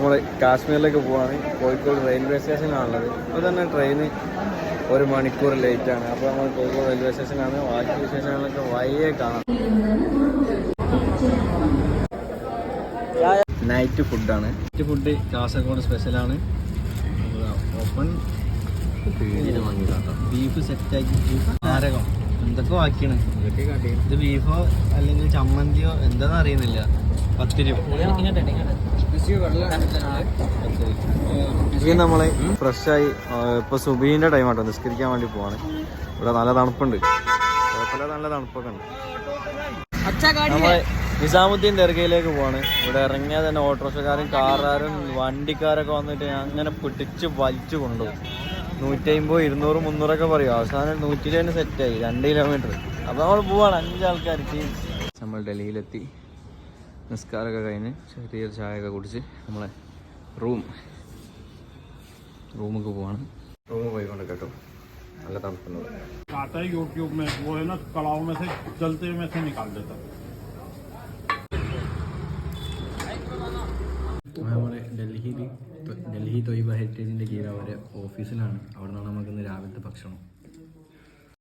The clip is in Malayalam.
നമ്മൾ കാശ്മീരിലേക്ക് പോവാണ്. കോഴിക്കോട് റെയിൽവേ സ്റ്റേഷനിലാണുള്ളത് അപ്പോൾ തന്നെ ട്രെയിന് ഒരു മണിക്കൂർ ലേറ്റ് ആണ്. അപ്പോൾ നമ്മൾ കോഴിക്കോട് റെയിൽവേ സ്റ്റേഷനാണ് ബാക്കി വിശേഷങ്ങളൊക്കെ വയ്യേ കാണാം. നൈറ്റ് ഫുഡാണ് നൈറ്റ് ഫുഡ് കാസർഗോഡ് സ്പെഷ്യലാണ് ഓപ്പൺ ബീഫ് സെറ്റാക്കി ബീഫ് നാരകം. എന്തൊക്കെ ബാക്കിയാണ്? ഇത് ബീഫോ അല്ലെങ്കിൽ ചമ്മന്തിയോ എന്താന്ന് അറിയുന്നില്ല. പത്തിരി ഇത് നമ്മളെ ഫ്രഷായി ഇപ്പൊ സുബീന്റെ ടൈം ആട്ടോ. നിസ്കരിക്കാൻ വേണ്ടി പോവാണ്. ഇവിടെ നല്ല തണുപ്പുണ്ട്. കുഴപ്പമില്ല നല്ല തണുപ്പൊക്കെ ഉണ്ട്. നമ്മൾ നിസാമുദ്ദീൻ ദർഗയിലേക്ക് പോവാണ്. ഇവിടെ ഇറങ്ങിയാൽ തന്നെ ഓട്ടോറിക്ഷക്കാരും കാറുകാരും വണ്ടിക്കാരൊക്കെ വന്നിട്ട് അങ്ങനെ പിടിച്ച് വലിച്ചു കൊണ്ടുപോകും. നൂറ്റി അമ്പത് ഇരുന്നൂറ് മുന്നൂറൊക്കെ പറയും. അവസാനം നൂറ്റി തന്നെ സെറ്റായി രണ്ട് കിലോമീറ്റർ അപ്പോൾ നമ്മൾ പോവാണ്. അഞ്ച് ആൾക്കാർക്ക് നമ്മൾ ഡൽഹിയിലെത്തി. നിസ്കാരമൊക്കെ കഴിഞ്ഞ് ചെറിയൊരു ചായയൊക്കെ കുടിച്ച് നമ്മളെ റൂം റൂമൊക്കെ പോവാണ് റൂം പോയിക്കൊണ്ട് കേട്ടോ നല്ല തണുപ്പുണ്ട് आता है यूट्यूब में वो है ना कड़ाव में से जलते में से निकाल देता നമ്മൾ ഡൽഹിയിൽ ഡൽഹി തൊയ്ബ ഹെറിറ്റേജിൻ്റെ കീഴിൽ അവരുടെ ഓഫീസിലാണ് അവിടെ നിന്നാണ് നമുക്കിന്ന് രാവിലത്തെ ഭക്ഷണം